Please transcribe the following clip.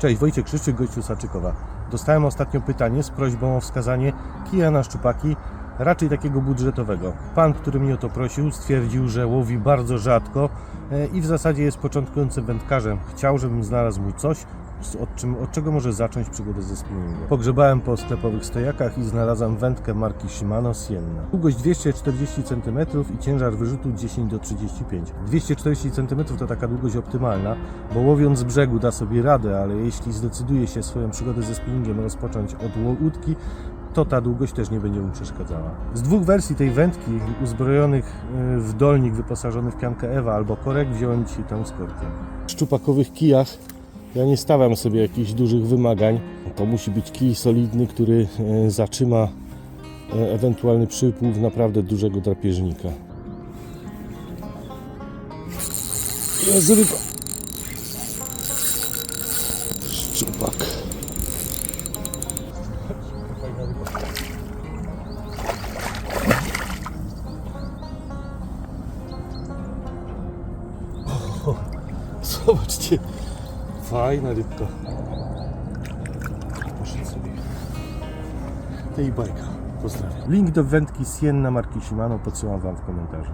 Cześć, Wojciech Krzyszczyk, gościu Saczykowa. Dostałem ostatnio pytanie z prośbą o wskazanie kija na szczupaki, raczej takiego budżetowego. Pan, który mnie o to prosił, stwierdził, że łowi bardzo rzadko e, i w zasadzie jest początkującym wędkarzem. Chciał, żebym znalazł mu coś, od, czym, od czego może zacząć przygodę ze spinningiem. Pogrzebałem po sklepowych stojakach i znalazłem wędkę marki Shimano Sienna. Długość 240 cm i ciężar wyrzutu 10 do 35. 240 cm to taka długość optymalna, bo łowiąc z brzegu da sobie radę, ale jeśli zdecyduje się swoją przygodę ze spinningiem rozpocząć od łódki, to ta długość też nie będzie mu przeszkadzała. Z dwóch wersji tej wędki, uzbrojonych y, w dolnik wyposażony w piankę Ewa albo korek, wziąłem Ci tę skorpion. W szczupakowych kijach ja nie stawiam sobie jakichś dużych wymagań. To musi być kij solidny, który e, zatrzyma e, ewentualny przypływ naprawdę dużego drapieżnika. Jest ryba. Szczupak. Zobaczcie, fajna rybka. Poszedł sobie. Tej bajka. Pozdrawiam. Link do wędki Sienna marki Shimano podsyłam Wam w komentarzu.